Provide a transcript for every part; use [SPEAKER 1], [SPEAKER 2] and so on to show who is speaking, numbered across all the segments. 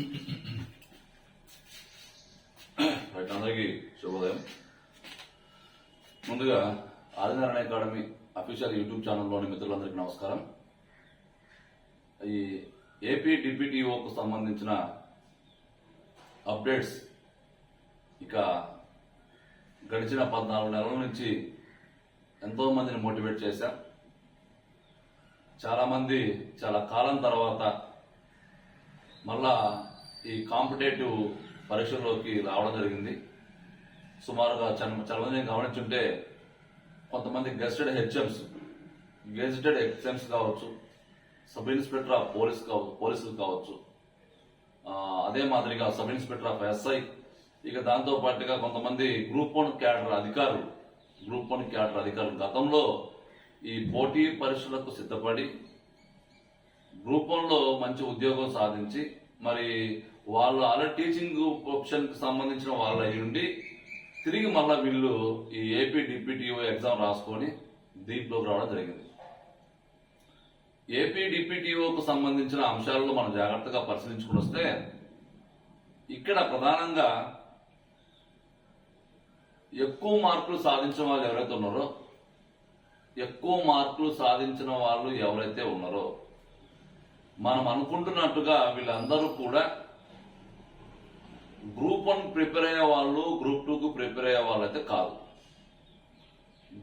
[SPEAKER 1] అందరికీ శుభోదయం. ముందుగా ఆదినారాయణ అకాడమీ అఫీషియల్ యూట్యూబ్ ఛానల్లోని మిత్రులందరికీ నమస్కారం. ఈ ఏపీ డిప్యూటీఓకు సంబంధించిన అప్డేట్స్ ఇక గడిచిన పద్నాలుగు నెలల నుంచి ఎంతో మందిని మోటివేట్ చేశాం. చాలామంది చాలా కాలం తర్వాత మళ్ళా ఈ కాంపిటేటివ్ పరీక్షల్లోకి రావడం జరిగింది. సుమారుగా చాలా చాలా మంది గమనించుంటే కొంతమంది గెస్టెడ్ హెచ్ఎంస్ గెజిటెడ్ హెచ్ఎంస్ కావచ్చు సబ్ ఇన్స్పెక్టర్ ఆఫ్ పోలీస్ కావచ్చు పోలీసులు కావచ్చు అదే మాదిరిగా సబ్ ఇన్స్పెక్టర్ ఆఫ్ ఎస్ఐ ఇక దాంతో పాటుగా కొంతమంది గ్రూప్ వన్ క్యాడర్ అధికారులు గ్రూప్ వన్ క్యాడర్ అధికారులు. గతంలో ఈ పోటీ పరీక్షలకు సిద్ధపడి గ్రూప్ వన్లో మంచి ఉద్యోగం సాధించి మరి వాళ్ళు అలా టీచింగ్ ప్రొఫెషన్కి సంబంధించిన వాళ్ళు అయి ఉండి తిరిగి మళ్ళా వీళ్ళు ఈ ఏపీ డిప్యూటీఓ ఎగ్జామ్ రాసుకొని దీంట్లోకి రావడం జరిగింది. ఏపీ డిప్యూటీఓకు సంబంధించిన అంశాలను మనం జాగ్రత్తగా పరిశీలించుకుని వస్తే ఇక్కడ ప్రధానంగా ఎక్కువ మార్కులు సాధించిన వాళ్ళు ఎవరైతే ఉన్నారో ఎక్కువ మార్కులు సాధించిన వాళ్ళు ఎవరైతే ఉన్నారో మనం అనుకుంటున్నట్టుగా వీళ్ళందరూ కూడా గ్రూప్ వన్ ప్రిపేర్ అయ్యే వాళ్ళు గ్రూప్ టూకు ప్రిపేర్ అయ్యే వాళ్ళు అయితే కాదు.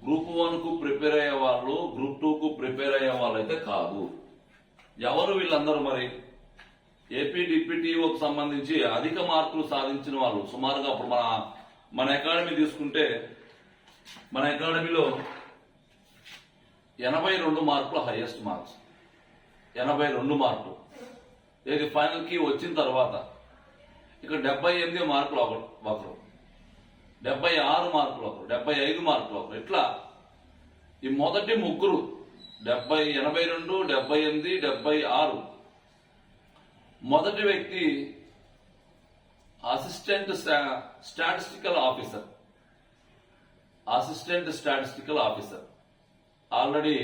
[SPEAKER 1] గ్రూప్ వన్కు ప్రిపేర్ అయ్యే వాళ్ళు గ్రూప్ టూకు ప్రిపేర్ అయ్యే వాళ్ళు అయితే కాదు. ఎవరు వీళ్ళందరూ మరి? ఏపీ డిప్యూటీఓకి సంబంధించి అధిక మార్కులు సాధించిన వాళ్ళు. సుమారుగా అప్పుడు మన మన అకాడమీ తీసుకుంటే మన అకాడమీలో ఎనభై రెండు మార్కులు హైయెస్ట్ మార్క్స్. ఎనభై రెండు మార్కులు. ఏది ఫైనల్కి వచ్చిన తర్వాత ఇక్కడ డెబ్బై ఎనిమిది మార్కులు ఒకరు ఒకరు డెబ్బై ఆరు మార్కులు ఒకరు డెబ్బై ఐదు మార్కులు ఒకరు ఇట్లా ఈ మొదటి ముగ్గురు డెబ్బై ఎనభై రెండు డెబ్బై ఎనిమిది డెబ్బై ఆరు. మొదటి వ్యక్తి assistant statistical officer assistant statistical officer already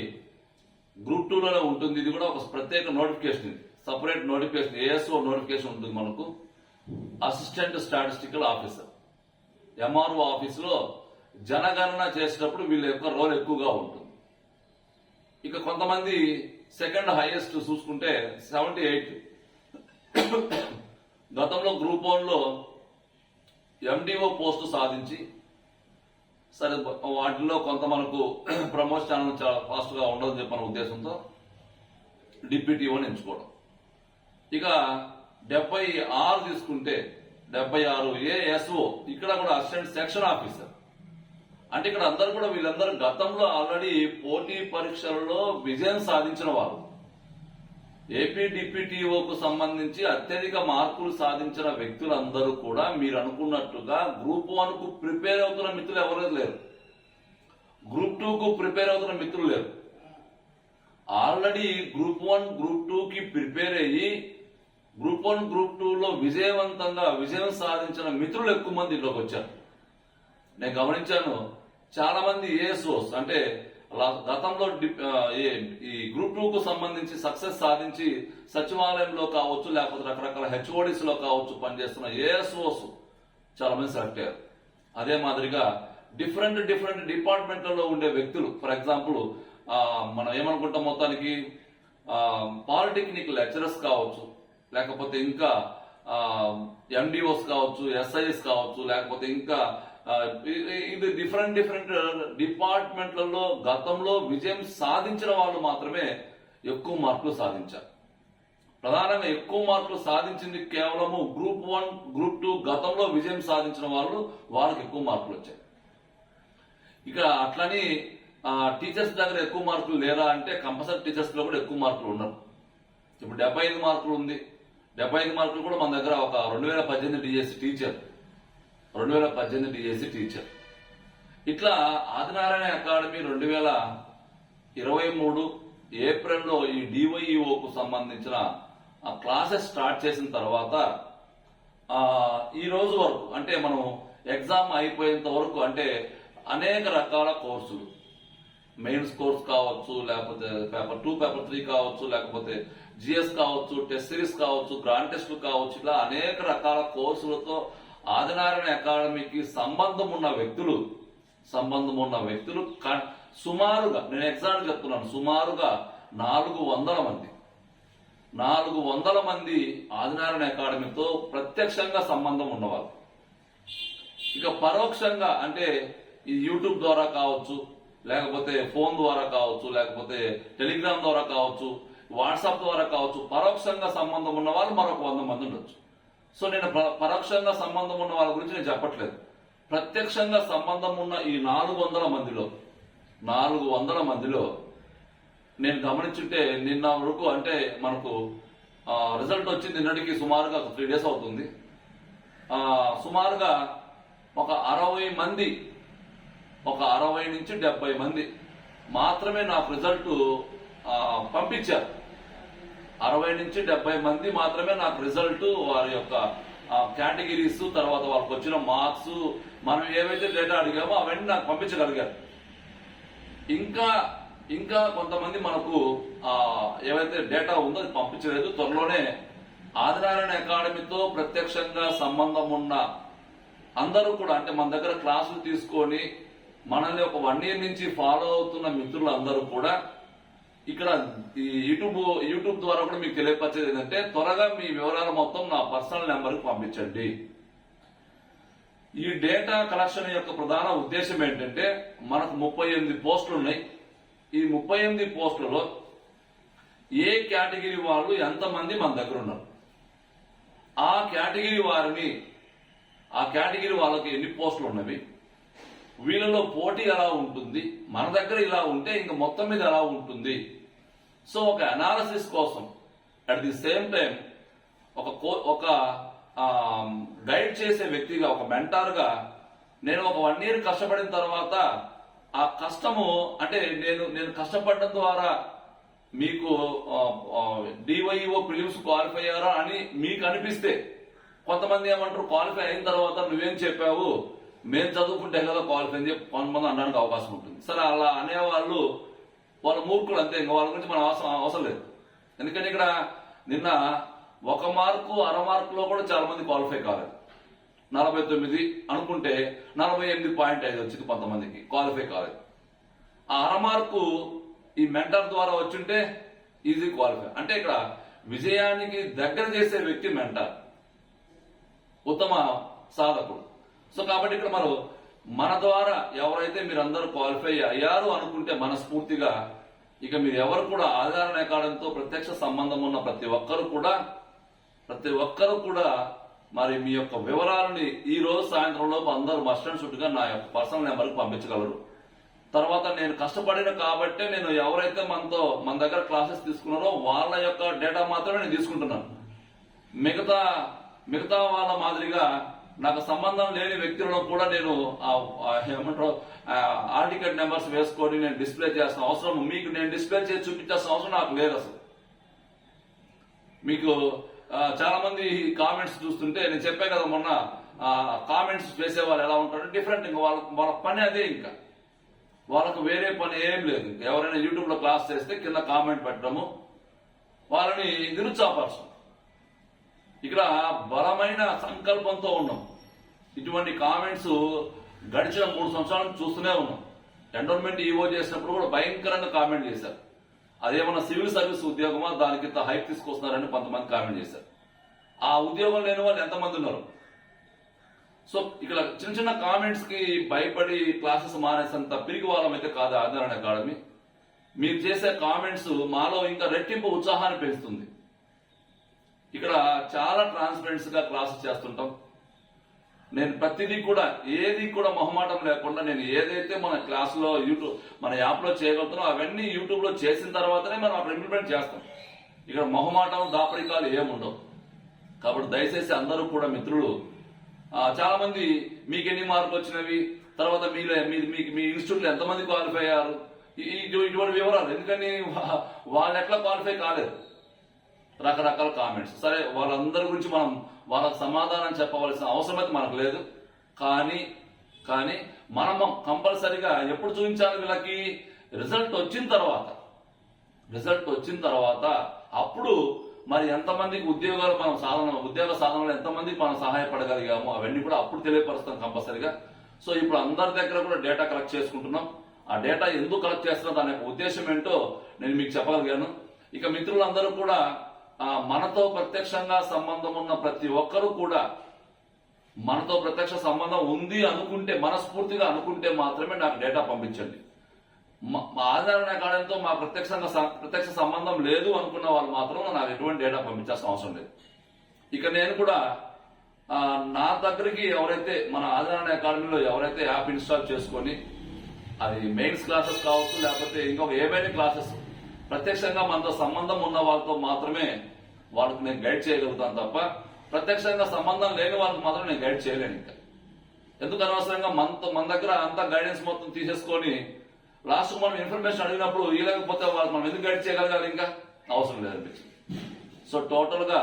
[SPEAKER 1] group two లోనే ఉంటుంది. ఇది కూడా ఒక ప్రత్యేక నోటిఫికేషన్ ఇది. సపరేట్ నోటిఫికేషన్ ఏఎస్ఓ నోటిఫికేషన్ ఉంటుంది మనకు. Assistant statistical officer. ఎంఆర్ఓ ఆఫీసులో జనగణన చేసేటప్పుడు వీళ్ళ యొక్క రోల్ ఎక్కువగా ఉంటుంది. ఇక కొంతమంది సెకండ్ హైయెస్ట్ చూసుకుంటే సెవెంటీ ఎయిట్. గతంలో గ్రూప్ వన్లో ఎండిఓ పోస్టు సాధించి సరే వాటిలో కొంత మనకు ప్రమోషన్ చాలా ఫాస్ట్గా ఉండదని చెప్పిన ఉద్దేశంతో డిప్యూటీఓని ఎంచుకోవడం. ఇక డెబ్బై ఆరు తీసుకుంటే డెబ్బై ఆరు ఏఎస్ఓ ఇక్కడ కూడా అసిస్టెంట్ సెక్షన్ ఆఫీసర్. అంటే ఇక్కడ అందరూ కూడా వీళ్ళందరూ గతంలో ఆల్రెడీ పోటీ పరీక్షలలో విజయం సాధించిన వారు ఏపీ డిప్యూటీఓకు సంబంధించి అత్యధిక మార్కులు సాధించిన వ్యక్తులందరూ కూడా మీరు అనుకున్నట్టుగా గ్రూప్ వన్కు ప్రిపేర్ అవుతున్న మిత్రులు ఎవరూ లేరు. గ్రూప్ టూ కు ప్రిపేర్ అవుతున్న మిత్రులు లేరు. Already group one group two కి ప్రిపేర్ అయ్యి గ్రూప్ వన్ గ్రూప్ టూ లో విజయవంతంగా విజయం సాధించిన మిత్రులు ఎక్కువ మంది ఇంట్లోకి వచ్చారు. నేను గమనించాను చాలా మంది ఏఎస్ఓస్ అంటే గతంలో డి- ఈ గ్రూప్ టూ కు సంబంధించి సక్సెస్ సాధించి సచివాలయంలో కావచ్చు లేకపోతే రకరకాల హెచ్ఓడిస్లో కావచ్చు పనిచేస్తున్న ఏఎస్ఓస్ చాలా మంది సెలెక్ట్ అయ్యారు. అదే మాదిరిగా డిఫరెంట్ డిఫరెంట్ డిపార్ట్మెంట్లలో ఉండే వ్యక్తులు ఫర్ ఎగ్జాంపుల్ మనం ఏమనుకుంటాం మొత్తానికి పాలిటెక్నిక్ లెక్చరర్స్ కావచ్చు లేకపోతే ఇంకా ఎండిఓస్ కావచ్చు ఎస్ఐఎస్ కావచ్చు లేకపోతే ఇంకా ఇది డిఫరెంట్ డిఫరెంట్ డిపార్ట్మెంట్లలో గతంలో విజయం సాధించిన వాళ్ళు మాత్రమే ఎక్కువ మార్కులు సాధించారు. ప్రధానంగా ఎక్కువ మార్కులు సాధించింది కేవలము గ్రూప్ వన్ గ్రూప్ టూ గతంలో విజయం సాధించిన వాళ్ళు వాళ్ళకి ఎక్కువ మార్కులు వచ్చాయి. ఇక అట్లని టీచర్స్ దగ్గర ఎక్కువ మార్కులు లేరా అంటే కంపల్సరీ టీచర్స్లో కూడా ఎక్కువ మార్కులు ఉన్నారు ఇప్పుడు డెబ్బై ఐదు మార్కులు ఉంది. డెబ్బై ఐదు మార్కులు కూడా మన దగ్గర ఒక రెండు వేల పద్దెనిమిది డిఎస్సి టీచర్ రెండు వేల పద్దెనిమిది డిఎస్సీ టీచర్. ఇట్లా ఆదినారాయణ అకాడమీ రెండు వేల ఇరవై మూడు ఏప్రిల్లో ఈ డివైఈఓకు సంబంధించిన ఆ క్లాసెస్ స్టార్ట్ చేసిన తర్వాత ఈ రోజు వరకు అంటే మనం ఎగ్జామ్ అయిపోయేంత వరకు అంటే అనేక రకాల కోర్సులు. మెయిన్స్ కోర్స్ కావచ్చు లేకపోతే పేపర్ టూ పేపర్ త్రీ కావచ్చు లేకపోతే జిఎస్ కావచ్చు టెస్ట్ సిరీస్ కావచ్చు గ్రాండ్ టెస్ట్లు కావచ్చు ఇలా అనేక రకాల కోర్సులతో ఆదినారాయణ అకాడమీకి సంబంధం ఉన్న వ్యక్తులు సంబంధం ఉన్న వ్యక్తులు క- సుమారుగా నేను ఎగ్జాంపుల్ చెప్తున్నాను సుమారుగా నాలుగు వందల మంది. నాలుగు వందల మంది ఆదినారాయణ అకాడమీతో ప్రత్యక్షంగా సంబంధం ఉన్నవారు ఇక పరోక్షంగా అంటే ఈ యూట్యూబ్ ద్వారా కావచ్చు లేకపోతే ఫోన్ ద్వారా కావచ్చు లేకపోతే టెలిగ్రామ్ ద్వారా కావచ్చు వాట్సాప్ ద్వారా కావచ్చు పరోక్షంగా సంబంధం ఉన్న వాళ్ళు మరొక వంద మంది ఉండొచ్చు. సో నేను ప- పరోక్షంగా సంబంధం ఉన్న వాళ్ళ గురించి నేను చెప్పట్లేదు. ప్రత్యక్షంగా సంబంధం ఉన్న ఈ నాలుగు వందల మందిలో నాలుగు వందల మందిలో నేను గమనించుంటే నిన్న వరకు అంటే మనకు రిజల్ట్ వచ్చింది నిన్నటికి సుమారుగా త్రీ డేస్ అవుతుంది. సుమారుగా ఒక అరవై మంది ఒక అరవై నుంచి డెబ్బై మంది మాత్రమే నాకు రిజల్ట్ పంపించారు. అరవై నుంచి డెబ్బై మంది మాత్రమే నాకు రిజల్ట్ వారి యొక్క కేటగిరీస్ తర్వాత వాళ్ళకి వచ్చిన మార్క్స్ మనం ఏవైతే డేటా అడిగామో అవన్నీ నాకు పంపించగలిగారు. ఇంకా ఇంకా కొంతమంది మనకు ఏవైతే డేటా ఉందో అది పంపించలేదు. త్వరలోనే ఆదినారాయణ అకాడమీతో ప్రత్యక్షంగా సంబంధం ఉన్న అందరూ కూడా అంటే మన దగ్గర క్లాసులు తీసుకొని మనల్ని ఒక వన్ ఇయర్ నుంచి ఫాలో అవుతున్న మిత్రులందరూ కూడా ఇక్కడ ఈ యూట్యూబ్ యూట్యూబ్ ద్వారా కూడా మీకు తెలియపరిచేది ఏంటంటే త్వరగా మీ వివరాలు మొత్తం నా పర్సనల్ నెంబర్కి పంపించండి. ఈ డేటా కలెక్షన్ యొక్క ప్రధాన ఉద్దేశం ఏంటంటే మనకు ముప్పై ఎనిమిది పోస్టులు ఉన్నాయి. ఈ ముప్పై ఎనిమిది పోస్టులలో ఏ కేటగిరీ వాళ్ళు ఎంతమంది మన దగ్గర ఉన్నారు? ఆ కేటగిరీ వారిని ఆ కేటగిరీ వాళ్ళకి ఎన్ని పోస్టులు ఉన్నవి? వీళ్ళలో పోటీ ఎలా ఉంటుంది? మన దగ్గర ఇలా ఉంటే ఇంకా మొత్తం మీద ఎలా ఉంటుంది? సో ఒక అనాలసిస్ కోసం అట్ ది సేమ్ టైం ఒక కో- ఒక గైడ్ చేసే వ్యక్తిగా ఒక మెంటార్గా నేను ఒక వన్ ఇయర్ కష్టపడిన తర్వాత ఆ కష్టము అంటే నేను నేను కష్టపడడం ద్వారా మీకు డివైఓ ప్రిలిమ్స్ క్వాలిఫై అయ్యారా అని మీకు అనిపిస్తే కొంతమంది ఏమంటారు క్వాలిఫై అయిన తర్వాత నువ్వేం చెప్పావు? మేము చదువుకుంటే కదా క్వాలిఫైన్ చెప్పి కొంతమంది అనడానికి అవకాశం ఉంటుంది. సరే అలా అనేవాళ్ళు వాళ్ళ మూర్ఖులు అంతే ఇంకా వాళ్ళ గురించి మనం అవసరం అవసరం లేదు. ఎందుకంటే ఇక్కడ నిన్న ఒక మార్కు అర మార్కులో కూడా చాలా మంది క్వాలిఫై కాలేదు. నలభై తొమ్మిది అనుకుంటే నలభై ఎనిమిది పాయింట్ ఐదు వచ్చింది కొంతమందికి క్వాలిఫై కాలేదు. ఆ అర మార్కు ఈ మెంటర్ ద్వారా వచ్చుంటే ఈజీ క్వాలిఫై. అంటే ఇక్కడ విజయానికి దగ్గర చేసే వ్యక్తి మెంటర్ ఉత్తమ సాధకుడు. సో కాబట్టి ఇక్కడ మనం మన ద్వారా ఎవరైతే మీరు అందరూ క్వాలిఫై అయ్యారు అనుకుంటే మనస్ఫూర్తిగా ఇక మీరు ఎవరు కూడా ఆధారణ అకాడమీతో ప్రత్యక్ష సంబంధం ఉన్న ప్రతి ఒక్కరు కూడా ప్రతి ఒక్కరు కూడా మరి మీ యొక్క వివరాలని ఈ రోజు సాయంత్రంలోపు అందరూ మస్టర్డ్ చుట్టుగా నా యొక్క పర్సనల్ నెంబర్కి పంపించగలరు. తర్వాత నేను కష్టపడిన కాబట్టే నేను ఎవరైతే మనతో మన దగ్గర క్లాసెస్ తీసుకున్నారో వాళ్ళ యొక్క డేటా మాత్రమే నేను తీసుకుంటున్నాను. మిగతా మిగతా వాళ్ళ మాదిరిగా నాకు సంబంధం లేని వ్యక్తులను కూడా నేను ఏమంటారు ఆర్టికల్ నెంబర్స్ వేసుకొని నేను డిస్ప్లే చేసిన అవసరం మీకు నేను డిస్ప్లే చేసి చూపించాల్సిన అవసరం నాకు లేదు అసలు. మీకు చాలా మంది కామెంట్స్ చూస్తుంటే నేను చెప్పే కదా మొన్న కామెంట్స్ చేసే వాళ్ళు ఎలా ఉంటారు? డిఫరెంట్ ఇంకా వాళ్ళ వాళ్ళ పని అదే ఇంకా. వాళ్ళకు వేరే పని ఏం లేదు. ఇంకా ఎవరైనా యూట్యూబ్లో క్లాస్ చేస్తే కింద కామెంట్ పెట్టడము వాళ్ళని నిరుత్సాహపరచడం ఇక్కడ బలమైన సంకల్పంతో ఉన్నాం. ఇటువంటి కామెంట్స్ గడిచిన మూడు సంవత్సరాల నుంచి చూస్తూనే ఉన్నాం. ఎండోన్మెంట్ ఈవో చేసినప్పుడు కూడా భయంకరంగా కామెంట్ చేశారు. అదేమన్నా సివిల్ సర్వీస్ ఉద్యోగమా? దానికి ఇంత హైప్ తీసుకొస్తున్నారని కొంతమంది కామెంట్ చేశారు. ఆ ఉద్యోగం లేని వాళ్ళు ఎంతమంది ఉన్నారు? సో ఇక్కడ చిన్న చిన్న కామెంట్స్కి భయపడి క్లాసెస్ మానేసంత పిరిగి వాళ్ళం అయితే కాదు ఆధారణ అకాడమీ. మీరు చేసే కామెంట్స్ మాలో ఇంకా రెట్టింపు ఉత్సాహాన్ని పెంచుతుంది. ఇక్కడ చాలా ట్రాన్స్పరెంట్స్గా క్లాసెస్ చేస్తుంటాం. నేను ప్రతిదీ కూడా ఏది కూడా మొహమాటం లేకుండా నేను ఏదైతే మన క్లాసులో యూట్యూబ్ మన యాప్లో లో అవన్నీ యూట్యూబ్లో చేసిన తర్వాతనే మనం అక్కడ ఇంప్లిమెంట్ చేస్తాం. ఇక్కడ మొహమాటం దాపరికాలు ఏముండవు కాబట్టి దయచేసి అందరూ కూడా మిత్రులు చాలా మంది మీకు ఎన్ని మార్కులు వచ్చినవి? తర్వాత మీలో మీకు మీ ఇన్స్టిట్యూట్లో ఎంతమంది క్వాలిఫై అయ్యారు? ఇటువంటి వివరాలు. ఎందుకని వాళ్ళు ఎట్లా క్వాలిఫై కాలేదు? రకరకాల కామెంట్స్ సరే వాళ్ళందరి గురించి మనం వాళ్ళకి సమాధానం చెప్పవలసిన అవసరం అయితే మనకు లేదు. కానీ కానీ మనం కంపల్సరిగా ఎప్పుడు చూపించాలి వీళ్ళకి? రిజల్ట్ వచ్చిన తర్వాత. రిజల్ట్ వచ్చిన తర్వాత అప్పుడు మరి ఎంతమందికి ఉద్యోగాలు మనం సాధన ఉద్యోగ సాధనలో ఎంతమందికి మనం సహాయపడగలిగాము అవన్నీ కూడా అప్పుడు తెలియపరుస్తాం కంపల్సరిగా. సో ఇప్పుడు అందరి దగ్గర కూడా డేటా కలెక్ట్ చేసుకుంటున్నాం. ఆ డేటా ఎందుకు కలెక్ట్ చేస్తున్నా? దాని యొక్క ఉద్దేశం ఏంటో నేను మీకు చెప్పగలిగాను. ఇక మిత్రులందరూ కూడా మనతో ప్రత్యక్షంగా సంబంధం ఉన్న ప్రతి ఒక్కరూ కూడా మనతో ప్రత్యక్ష సంబంధం ఉంది అనుకుంటే మనస్ఫూర్తిగా అనుకుంటే మాత్రమే నాకు డేటా పంపించండి. మా- మా ఆధారణ కారణంతో మా ప్రత్యక్షంగా ప్రత్యక్ష సంబంధం లేదు అనుకున్న వాళ్ళు మాత్రం నాకు ఎటువంటి డేటా పంపించాల్సిన అవసరం లేదు. ఇక నేను కూడా నా దగ్గరికి ఎవరైతే మన ఆదరణ అకాడమీలో ఎవరైతే యాప్ ఇన్స్టాల్ చేసుకొని అది మెయిన్స్ క్లాసెస్ కావచ్చు లేకపోతే ఇంకొక ఏమైనా క్లాసెస్ ప్రత్యక్షంగా మనతో సంబంధం ఉన్న వాళ్ళతో మాత్రమే వాళ్ళకి నేను గైడ్ చేయగలుగుతాను తప్ప ప్రత్యక్షంగా సంబంధం లేని వాళ్ళకి మాత్రం నేను గైడ్ చేయలేను ఇంకా. ఎందుకు అనవసరంగా మనతో మన దగ్గర అంత గైడెన్స్ మొత్తం తీసేసుకొని లాస్ట్ మనం ఇన్ఫర్మేషన్ అడిగినప్పుడు ఇవ్వలేకపోతే వాళ్ళకి మనం ఎందుకు గైడ్ చేయగలగాలి ఇంకా? అవసరం లేదనిపించింది సో టోటల్గా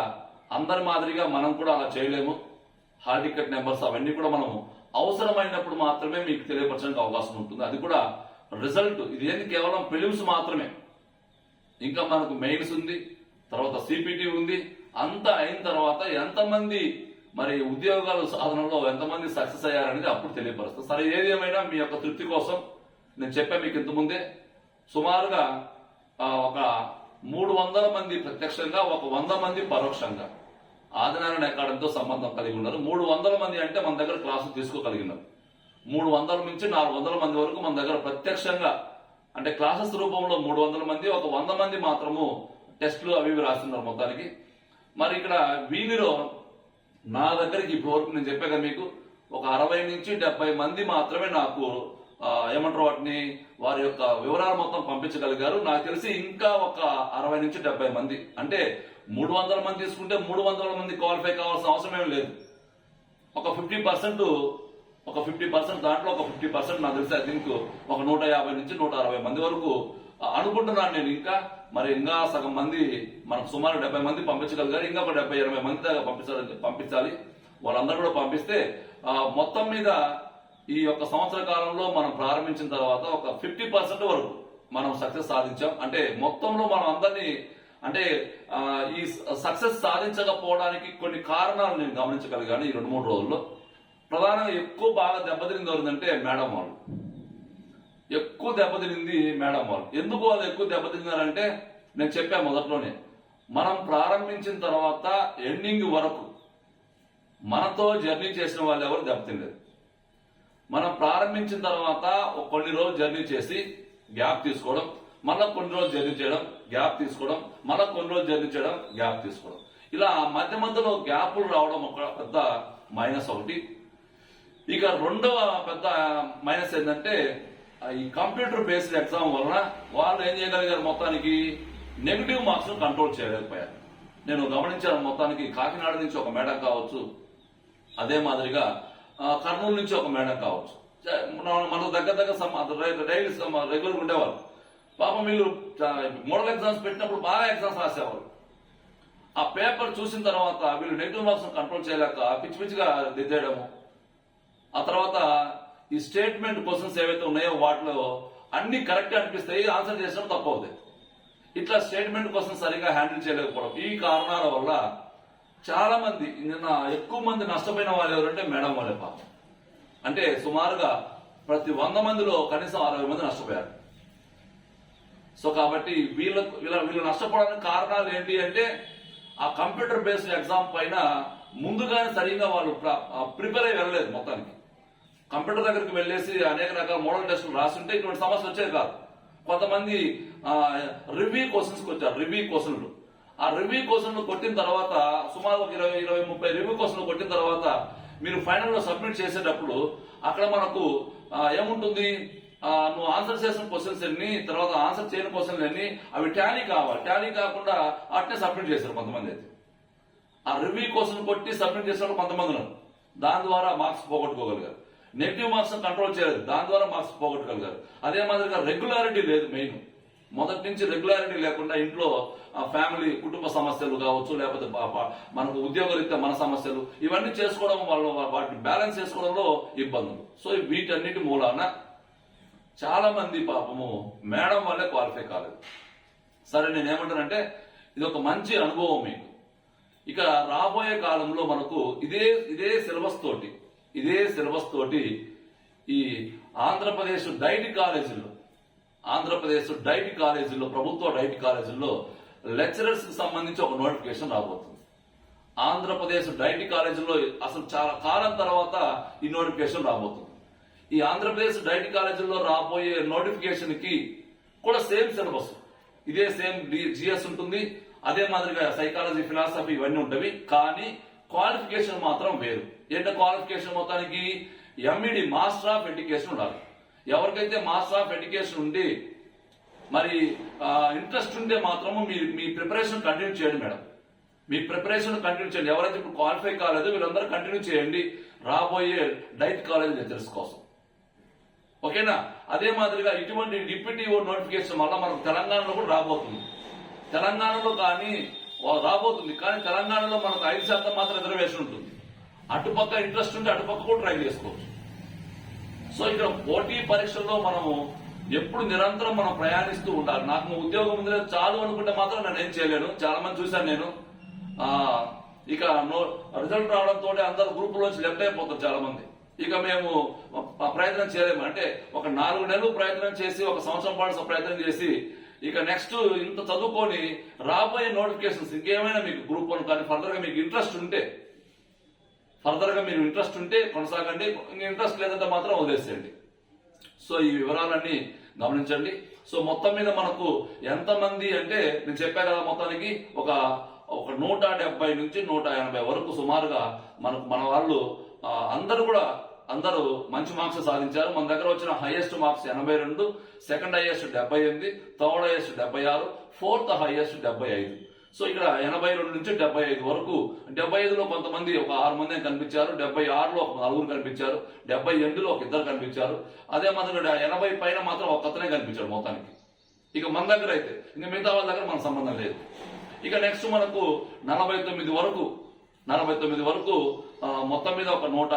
[SPEAKER 1] అందరి మాదిరిగా మనం కూడా అలా చేయలేము. హాల్ టికెట్ నెంబర్స్ అవన్నీ కూడా మనము అవసరమైనప్పుడు మాత్రమే మీకు తెలియపరచడానికి అవకాశం ఉంటుంది. అది కూడా రిజల్ట్ ఇది ఏంది? కేవలం ప్రిలిమ్స్ మాత్రమే. ఇంకా మనకు మెయిన్స్ ఉంది తర్వాత సిపిటి ఉంది అంతా అయిన తర్వాత ఎంతమంది మరి ఉద్యోగాల సాధనలో ఎంతమంది సక్సెస్ అయ్యారనేది అప్పుడు తెలియపరుస్తుంది సరే ఏది ఏమైనా మీ యొక్క తృప్తి కోసం నేను చెప్పాను మీకు ఇంతకుముందే. సుమారుగా ఒక మూడు వందల మంది ప్రత్యక్షంగా ఒక వంద మంది పరోక్షంగా ఆదినారాయణ అకాడమీతో సంబంధం కలిగి ఉన్నారు. మూడు వందల మంది అంటే మన దగ్గర క్లాసులు తీసుకోగలిగినారు. మూడు వందల నుంచి నాలుగు వందల మంది వరకు మన దగ్గర ప్రత్యక్షంగా అంటే క్లాసెస్ రూపంలో మూడు వందల మంది ఒక వంద మంది మాత్రము టెస్టులు అవి రాస్తున్నారు మొత్తానికి. మరి ఇక్కడ వీరిలో నా దగ్గరికి ఇప్పటివరకు నేను చెప్పాక మీకు ఒక అరవై నుంచి డెబ్బై మంది మాత్రమే నాకు ఏమంటారు వాటిని వారి యొక్క వివరాలు మొత్తం పంపించగలిగారు. నాకు తెలిసి ఇంకా ఒక అరవై నుంచి డెబ్బై మంది. అంటే మూడు వందల మంది తీసుకుంటే మూడు వందల మంది క్వాలిఫై కావాల్సిన అవసరం ఏం లేదు. ఒక ఫిఫ్టీ పర్సెంట్ ఒక ఫిఫ్టీ పర్సెంట్ దాంట్లో ఒక ఫిఫ్టీ పర్సెంట్ నాకు తెలిసి ఐ థింక్ ఒక నూట యాభై నుంచి నూట అరవై మంది వరకు అనుకుంటున్నాను నేను ఇంకా. మరి ఇంకా సగం మంది మనం సుమారు డెబ్బై మంది పంపించగలిగారు. ఇంకా ఒక డెబ్బై ఇరవై మంది దాకా పంపించాలి పంపించాలి. వాళ్ళందరూ కూడా పంపిస్తే మొత్తం మీద ఈ యొక్క సంవత్సర కాలంలో మనం ప్రారంభించిన తర్వాత ఒక ఫిఫ్టీ పర్సెంట్ వరకు మనం సక్సెస్ సాధించాం. అంటే మొత్తంలో మనం అందరినీ అంటే ఈ సక్సెస్ సాధించకపోవడానికి కొన్ని కారణాలు నేను గమనించగలిగాను ఈ రెండు మూడు రోజుల్లో. ప్రధానంగా ఎక్కువ బాగా దెబ్బతిరింది ఎవరిదంటే మేడం వాళ్ళు. ఎక్కువ దెబ్బతిరింది మేడం వాళ్ళు. ఎందుకు వాళ్ళు ఎక్కువ దెబ్బతిన్నారంటే నేను చెప్పాను మొదట్లోనే మనం ప్రారంభించిన తర్వాత ఎండింగ్ వరకు మనతో జర్నీ చేసిన వాళ్ళు ఎవరు దెబ్బతినలేదు. మనం ప్రారంభించిన తర్వాత కొన్ని రోజులు జర్నీ చేసి గ్యాప్ తీసుకోవడం మళ్ళీ కొన్ని రోజులు జర్నీ చేయడం గ్యాప్ తీసుకోవడం మళ్ళీ కొన్ని రోజులు జర్నీ చేయడం గ్యాప్ తీసుకోవడం. ఇలా మధ్య మధ్యలో గ్యాపులు రావడం ఒక పెద్ద మైనస్ ఒకటి. ఇక రెండవ పెద్ద మైనస్ ఏంటంటే ఈ కంప్యూటర్ బేస్డ్ ఎగ్జామ్ వలన వాళ్ళు ఏం చేయగలిగారు మొత్తానికి? నెగిటివ్ మార్క్స్ కంట్రోల్ చేయలేకపోయారు. నేను గమనించాను మొత్తానికి కాకినాడ నుంచి ఒక మేడం కావచ్చు అదే మాదిరిగా కర్నూలు నుంచి ఒక మేడం కావచ్చు. మన- మనకు దగ్గర దగ్గర డైలీ రెగ్యులర్ ఉండేవారు పాపం మీరు మోడల్ ఎగ్జామ్స్ పెట్టినప్పుడు బాగా ఎగ్జామ్స్ రాసేవారు ఆ పేపర్ చూసిన తర్వాత వీళ్ళు నెగిటివ్ మార్క్స్ కంట్రోల్ చేయలేక పిచ్చి పిచ్చిగా దిద్దేయడము. ఆ తర్వాత ఈ స్టేట్మెంట్ క్వశ్చన్స్ ఏవైతే ఉన్నాయో వాటిలో అన్ని కరెక్ట్ అనిపిస్తాయి ఆన్సర్ చేసినప్పుడు తప్పు అవుతాయి ఇట్లా స్టేట్మెంట్ కోసం సరిగా హ్యాండిల్ చేయలేకపోవడం. ఈ కారణాల వల్ల చాలా మంది నిన్న ఎక్కువ మంది నష్టపోయిన వాళ్ళు ఎవరంటే మేడం వాళ్ళే పాపం. అంటే సుమారుగా ప్రతి వంద మందిలో కనీసం అరవై మంది నష్టపోయారు. సో కాబట్టి వీళ్ళకు వీళ్ళ వీళ్ళు నష్టపోవడానికి కారణాలు ఏంటి అంటే ఆ కంప్యూటర్ బేస్డ్ ఎగ్జామ్ పైన ముందుగానే సరిగా వాళ్ళు ప్రిపేర్ అయ్యి వెళ్ళలేదు మొత్తానికి. కంప్యూటర్ దగ్గరికి వెళ్ళేసి అనేక రకాల మోడల్ టెస్టులు రాస్తుంటే ఇటువంటి సమస్య వచ్చేది కాదు. కొంతమంది రివ్యూ క్వశ్చన్స్ వచ్చారు రివ్యూ క్వశ్చన్లు. ఆ రివ్యూ క్వశ్చన్లు కొట్టిన తర్వాత సుమారు ఒక ఇరవై ఇరవై ముప్పై రివ్యూ క్వశ్చన్లు కొట్టిన తర్వాత మీరు ఫైనల్లో సబ్మిట్ చేసేటప్పుడు అక్కడ మనకు ఏముంటుంది? నువ్వు ఆన్సర్ చేసిన క్వశ్చన్స్ ఎన్ని తర్వాత ఆన్సర్ చేయని క్వశ్చన్లు ఎన్ని అవి టాలీ కావాలి. టాలీ కాకుండా అట్నే సబ్మిట్ చేశారు కొంతమంది అయితే. ఆ రివ్యూ క్వశ్చన్ కొట్టి సబ్మిట్ చేసిన కొంతమంది ఉన్నారు. దాని ద్వారా మార్క్స్ పోగొట్టుకోగలిగారు. నెగిటివ్ మార్క్స్ కంట్రోల్ చేయలేదు. దాని ద్వారా మార్క్స్ పోగొట్టగలిగారు అదే మాదిరిగా రెగ్యులారిటీ లేదు మెయిన్ మొదటి నుంచి రెగ్యులారిటీ లేకుండా ఇంట్లో ఫ్యామిలీ కుటుంబ సమస్యలు కావచ్చు లేకపోతే మనకు ఉద్యోగరీత్యా మన సమస్యలు ఇవన్నీ చేసుకోవడం వల్ల వాటిని బ్యాలెన్స్ చేసుకోవడంలో ఇబ్బందులు. సో వీటన్నిటి మూలాన చాలా మంది పాపము మేడం వల్లే క్వాలిఫై కాలేదు. సరే నేను ఏమంటానంటే ఇది ఒక మంచి అనుభవం మీకు. ఇక రాబోయే కాలంలో మనకు ఇదే ఇదే సిలబస్ తోటి ఇదే సిలబస్ తోటి ఈ ఆంధ్రప్రదేశ్ డైట్ కాలేజీలో ఆంధ్రప్రదేశ్ డైట్ కాలేజీలో ప్రభుత్వ డైట్ కాలేజీల్లో లెక్చరర్స్కి సంబంధించి ఒక నోటిఫికేషన్ రాబోతుంది. ఆంధ్రప్రదేశ్ డైట్ కాలేజీలో అసలు చాలా కాలం తర్వాత ఈ నోటిఫికేషన్ రాబోతుంది. ఈ ఆంధ్రప్రదేశ్ డైట్ కాలేజీలో రాబోయే నోటిఫికేషన్కి కూడా సేమ్ సిలబస్. ఇదే సేమ్ జిఎస్ ఉంటుంది. అదే మాదిరిగా సైకాలజీ ఫిలాసఫీ ఇవన్నీ ఉంటవి. కానీ క్వాలిఫికేషన్ మాత్రం వేరు. ఏంటంటే క్వాలిఫికేషన్ మొత్తానికి ఎంఈడి మాస్టర్ ఆఫ్ ఎడ్యుకేషన్ ఉండాలి. ఎవరికైతే మాస్టర్ ఆఫ్ ఎడ్యుకేషన్ ఉండి మరి ఇంట్రెస్ట్ ఉంటే మాత్రము మీ మీ ప్రిపరేషన్ కంటిన్యూ చేయండి మేడం. మీ ప్రిపరేషన్ కంటిన్యూ చేయండి. ఎవరైతే ఇప్పుడు క్వాలిఫై కాలేదో వీళ్ళందరూ కంటిన్యూ చేయండి. రాబోయే డైట్ కాలేజ్ లెక్చర్స్ కోసం. ఓకేనా? అదే మాదిరిగా ఇటువంటి డిప్యూటీ నోటిఫికేషన్ వల్ల మనకు తెలంగాణలో కూడా రాబోతుంది. తెలంగాణలో కానీ రాబోతుంది. కానీ తెలంగాణలో మనకు ఐదు శాతం మాత్రం రిజర్వేషన్ ఉంటుంది. అటుపక్క ఇంట్రెస్ట్ ఉంటే అటుపక్క కూడా ట్రై చేసుకోవచ్చు. సో ఇక్కడ పోటీ పరీక్షల్లో మనము ఎప్పుడు నిరంతరం మనం ప్రయాణిస్తూ ఉండాలి. నాకు ఉద్యోగం ఉంది లేదు చాలు అనుకుంటే మాత్రం నేను ఏం చేయలేను. చాలా మంది చూశాను నేను. ఇక నో రిజల్ట్ రావడంతో అందరు గ్రూప్ లోంచి లెఫ్ట్ అయిపోతారు చాలా మంది ఇక మేము ప్రయత్నం చేయలేము. అంటే ఒక నాలుగు నెలలు ప్రయత్నం చేసి ఒక సంవత్సరం పాటు ప్రయత్నం చేసి ఇక నెక్స్ట్ ఇంత చదువుకొని రాబోయే నోటిఫికేషన్స్ ఇంకేమైనా మీకు గ్రూప్ వన్ కానీ ఫర్దర్గా మీకు ఇంట్రెస్ట్ ఉంటే ఫర్దర్గా మీరు ఇంట్రెస్ట్ ఉంటే కొనసాగండి. ఇంట్రెస్ట్ లేదంటే మాత్రం వదిలేసేయండి. సో ఈ వివరాలన్నీ గమనించండి. సో మొత్తం మీద మనకు ఎంతమంది అంటే నేను చెప్పా కదా మొత్తానికి ఒక ఒక నూట డెబ్బై నుంచి నూట ఎనభై వరకు సుమారుగా మనకు మన వాళ్ళు అందరూ కూడా అందరూ మంచి మార్క్స్ సాధించారు. మన దగ్గర వచ్చిన హైయెస్ట్ మార్క్స్ ఎనభై రెండు సెకండ్ హైయెస్ట్ డెబ్బై ఎనిమిది థర్డ్ హైయెస్ట్ డెబ్బై ఆరు ఫోర్త్ హైయెస్ట్ డెబ్బై ఐదు. సో ఇక్కడ ఎనభై రెండు నుంచి డెబ్బై ఐదు వరకు డెబ్బై ఐదులో కొంతమంది ఒక ఆరు మంది కనిపించారు డెబ్బై ఆరులో ఒక నలుగురు కనిపించారు డెబ్బై ఎనిమిదిలో ఒక ఇద్దరు కనిపించారు. అదే మాత్రం ఎనభై పైన మాత్రం ఒక అతనే కనిపించాడు మొత్తానికి. ఇక మన దగ్గర అయితే ఇంకా మిగతా వాళ్ళ దగ్గర మన సంబంధం లేదు. ఇక నెక్స్ట్ మనకు నలభై తొమ్మిది వరకు నలభై తొమ్మిది వరకు మొత్తం మీద ఒక నూట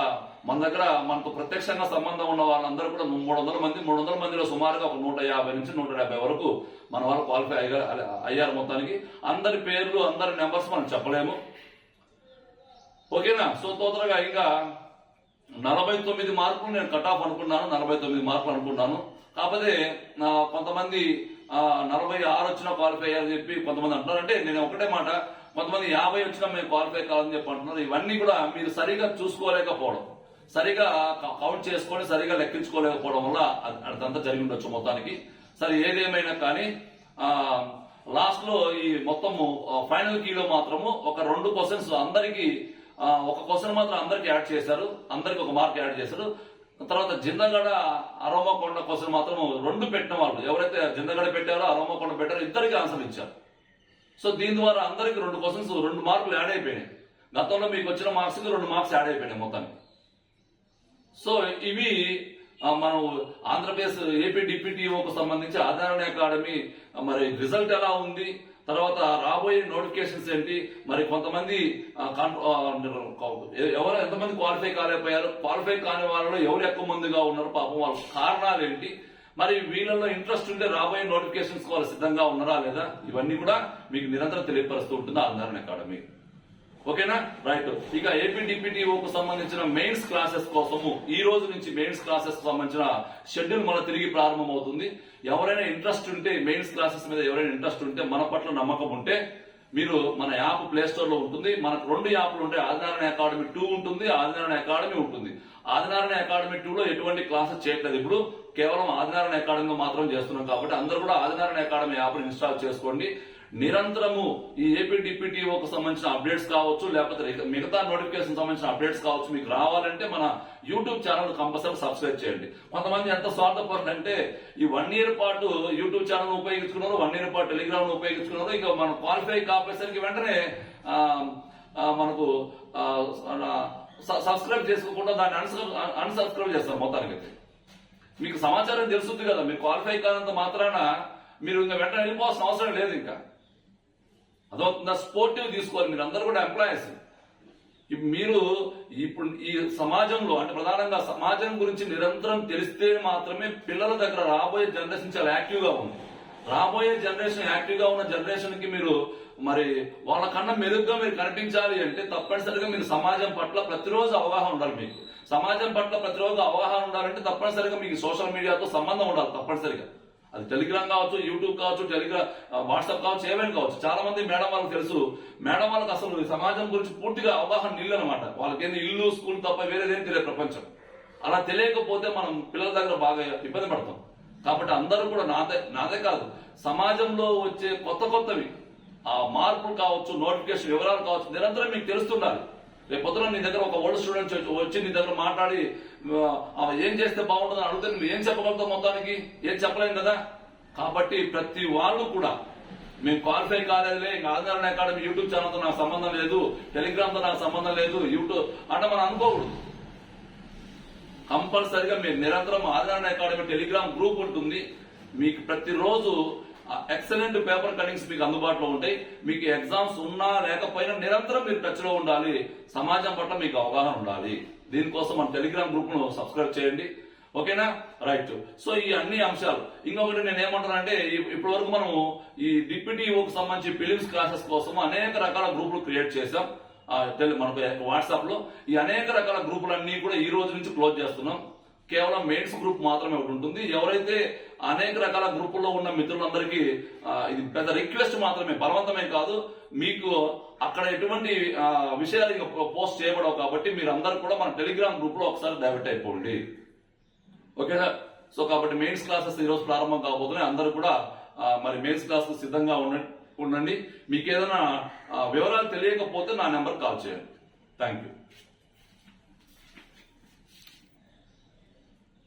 [SPEAKER 1] మన దగ్గర మనకు ప్రత్యక్షంగా సంబంధం ఉన్న వాళ్ళందరూ కూడా మూడు వందల మంది మూడు వందల మందిలో సుమారుగా ఒక నూట యాభై నుంచి నూట డెబ్బై వరకు మన వాళ్ళు క్వాలిఫై అయ్యారు అయ్యారు మొత్తానికి. అందరి పేర్లు అందరి నెంబర్స్ మనం చెప్పలేము. ఓకేనా? సో తొందరగా ఇంకా నలభై తొమ్మిది మార్కులు నేను కట్ ఆఫ్ అనుకున్నాను నలభై తొమ్మిది మార్కులు అనుకున్నాను. కాకపోతే నా కొంతమంది నలభై ఆరు వచ్చిన క్వాలిఫై అయ్యారని చెప్పి కొంతమంది అంటారంటే నేను ఒకటే మాట కొంతమంది యాభై వచ్చినా మేము క్వాలిఫై కావాలని చెప్పి అంటున్నారు. ఇవన్నీ కూడా మీరు సరిగా చూసుకోలేకపోవడం. సరిగా కౌంట్ చేసుకొని సరిగా లెక్కించుకోలేకపోవడం వల్ల అదంతా జరిగి ఉండొచ్చు మొత్తానికి. సరే ఏదేమైనా కానీ లాస్ట్లో ఈ మొత్తము ఫైనల్ కీలో మాత్రము ఒక రెండు క్వశ్చన్స్ అందరికి ఒక క్వశ్చన్ మాత్రం అందరికి యాడ్ చేశారు. అందరికి ఒక మార్క్ యాడ్ చేశారు. తర్వాత జిందగడ అరోమకొండ క్వశ్చన్ మాత్రం రెండు పెట్టిన వాళ్ళు. ఎవరైతే జిందగడ పెట్టారో అరోమకొండ పెట్టారో ఇద్దరికి ఆన్సర్ ఇచ్చారు. సో దీని ద్వారా అందరికి రెండు క్వశ్చన్స్ రెండు మార్కులు యాడ్ అయిపోయినాయి. గతంలో మీకు వచ్చిన మార్క్స్ రెండు మార్క్స్ యాడ్ అయిపోయినాయి మొత్తానికి. సో ఇవి మనం ఆంధ్రప్రదేశ్ ఏపీ డిప్యూటీఓకు సంబంధించి ఆధారణ అకాడమీ మరి రిజల్ట్ ఎలా ఉంది తర్వాత రాబోయే నోటిఫికేషన్స్ ఏంటి మరి కొంతమంది కాన్- ఎవరు ఎంతమంది క్వాలిఫై కాలేకపోయారు క్వాలిఫై కాని వాళ్ళలో ఎవరు ఎక్కువ మందిగా ఉన్నారు పాపం వాళ్ళ కారణాలు ఏంటి మరి వీళ్ళలో ఇంట్రెస్ట్ ఉంటే రాబోయే నోటిఫికేషన్స్ వాళ్ళు సిద్ధంగా ఉన్నారా లేదా? ఇవన్నీ కూడా మీకు నిరంతరం తెలియపరుస్తూ ఉంటుంది ఆధారణ అకాడమీ. ఓకేనా? రైట్. ఇక ఏపీ డిపిటిఓకు సంబంధించిన మెయిన్స్ క్లాసెస్ కోసము ఈ రోజు నుంచి మెయిన్స్ క్లాసెస్ సంబంధించిన షెడ్యూల్ మన తిరిగి ప్రారంభం అవుతుంది ఎవరైనా ఇంట్రెస్ట్ ఉంటే మెయిన్స్ క్లాసెస్ మీద ఎవరైనా ఇంట్రెస్ట్ ఉంటే మన పట్ల నమ్మకం ఉంటే మీరు మన యాప్ ప్లే స్టోర్లో ఉంటుంది. మనకు రెండు యాప్లు ఉంటాయి. ఆదినారాయణ అకాడమీ టూ ఉంటుంది ఆదినారాయణ అకాడమీ ఉంటుంది. ఆదినారాయణ అకాడమీ టూ లో ఎటువంటి క్లాసెస్ చేయట్లేదు ఇప్పుడు. కేవలం ఆదినారాయణ అకాడమీలో మాత్రం చేస్తున్నాం కాబట్టి అందరూ కూడా ఆదినారాయణ అకాడమీ యాప్ ఇన్స్టాల్ చేసుకోండి. నిరంతరము ఈ ఏపీ డిప్యూటీఓకి సంబంధించిన అప్డేట్స్ కావచ్చు లేకపోతే మిగతా నోటిఫికేషన్ సంబంధించిన అప్డేట్స్ కావచ్చు మీకు రావాలంటే మన యూట్యూబ్ ఛానల్ కంపల్సరీ సబ్స్క్రైబ్ చేయండి. కొంతమంది ఎంత స్వార్థపరులు అంటే ఈ వన్ ఇయర్ పాటు యూట్యూబ్ ఛానల్ ఉపయోగించుకున్నారు వన్ ఇయర్ పాటు టెలిగ్రామ్ ఉపయోగించుకున్నారు ఇక మనం క్వాలిఫై కాపేసరికి వెంటనే మనకు సబ్స్క్రైబ్ చేసుకోకుండా దాన్ని అన్సబ్స్క్రైబ్ చేస్తారు మొత్తానికి అయితే మీకు సమాచారం తెలుస్తుంది కదా మీరు క్వాలిఫై కానంత మాత్రాన మీరు ఇంకా వెంటనే వెళ్ళిపోవాల్సిన అవసరం లేదు ఇంకా. అదవుతుందా స్పోర్టివ్ తీసుకోవాలి మీరు అందరూ కూడా ఎంప్లాయీస్ ఇప్ మీరు ఇప్పుడు ఈ సమాజంలో అంటే ప్రధానంగా సమాజం గురించి నిరంతరం తెలిస్తే మాత్రమే పిల్లల దగ్గర రాబోయే జనరేషన్ చాలా యాక్టివ్గా ఉంది. రాబోయే జనరేషన్ యాక్టివ్గా ఉన్న జనరేషన్కి మీరు మరి వాళ్ళకన్నా మెరుగ్గా మీరు కనిపించాలి అంటే తప్పనిసరిగా మీరు సమాజం పట్ల ప్రతిరోజు అవగాహన ఉండాలి మీకు. సమాజం పట్ల ప్రతిరోజు అవగాహన ఉండాలంటే తప్పనిసరిగా మీకు సోషల్ మీడియాతో సంబంధం ఉండాలి తప్పనిసరిగా. అది టెలిగ్రామ్ కావచ్చు యూట్యూబ్ కావచ్చు టెలిగ్రామ్ వాట్సాప్ కావచ్చు ఏమైనా కావచ్చు. చాలా మంది మేడం వాళ్ళకి తెలుసు. మేడం వాళ్ళకి అసలు ఈ సమాజం గురించి పూర్తిగా అవగాహన నీళ్ళు అనమాట వాళ్ళకేంది ఇల్లు స్కూల్ తప్ప వేరేదేం తెలియదు ప్రపంచం. అలా తెలియకపోతే మనం పిల్లల దగ్గర బాగా ఇబ్బంది పడతాం. కాబట్టి అందరూ కూడా నాదే నాదే కాదు. సమాజంలో వచ్చే కొత్త కొత్తవి ఆ మార్పులు కావచ్చు నోటిఫికేషన్ వివరాలు కావచ్చు నిరంతరం మీకు తెలుస్తుండాలి రేపు పొద్దున నీ దగ్గర ఒక ఓల్డ్ స్టూడెంట్ వచ్చి- నీ దగ్గర మాట్లాడి ఏం చేస్తే బాగుంటుందని అడిగితే నువ్వు ఏం చెప్పగలుగుతావు మొత్తానికి? ఏం చెప్పలేం కదా? కాబట్టి ప్రతి వాళ్ళు కూడా మేము క్వాలిఫై కాలేదులే ఇంకా ఆధారణ అకాడమీ యూట్యూబ్ ఛానల్తో నాకు సంబంధం లేదు టెలిగ్రామ్తో నాకు సంబంధం లేదు యూట్యూబ్ అంటే మనం అనుకోకూడదు. కంపల్సరిగా మీరు నిరంతరం ఆదరణ అకాడమీ టెలిగ్రామ్ గ్రూప్ ఉంటుంది. మీకు ప్రతిరోజు ఎక్సలెంట్ పేపర్ కటింగ్స్ మీకు అందుబాటులో ఉంటాయి. మీకు ఎగ్జామ్స్ ఉన్నా లేకపోయినా నిరంతరం మీరు టచ్లో ఉండాలి. సమాజం పట్ల మీకు అవగాహన ఉండాలి. దీనికోసం మన టెలిగ్రామ్ గ్రూప్ను సబ్స్క్రైబ్ చేయండి. ఓకేనా? రైట్. సో ఈ అన్ని అంశాలు. ఇంకొకటి నేను ఏమంటానంటే ఇప్పటి వరకు మనము ఈ డిప్యూటీ కి సంబంధించి ఫిలిమ్స్ క్లాసెస్ కోసం అనేక రకాల గ్రూపులు క్రియేట్ చేశాం. మనకు వాట్సాప్లో ఈ అనేక రకాల గ్రూపులన్నీ కూడా ఈ రోజు నుంచి క్లోజ్ చేస్తున్నాం. కేవలం మెయిన్స్ గ్రూప్ మాత్రమే ఒకటి ఉంటుంది. ఎవరైతే అనేక రకాల గ్రూపుల్లో ఉన్న మిత్రులందరికీ ఇది పెద్ద రిక్వెస్ట్ మాత్రమే బలవంతమే కాదు. మీకు అక్కడ ఎటువంటి విషయాలు పోస్ట్ చేయబడవు కాబట్టి మీరు అందరు కూడా మన టెలిగ్రామ్ గ్రూప్లో ఒకసారి డైవర్ట్ అయిపోండి. ఓకేనా సో కాబట్టి మెయిన్స్ క్లాసెస్ ఈ రోజు ప్రారంభం కాబోతున్నాయి. అందరూ కూడా మరి మెయిన్స్ క్లాస్ సిద్ధంగా ఉండండి ఉండండి. మీకు ఏదైనా వివరాలు తెలియకపోతే నా నెంబర్ కాల్ చేయండి. Thank you.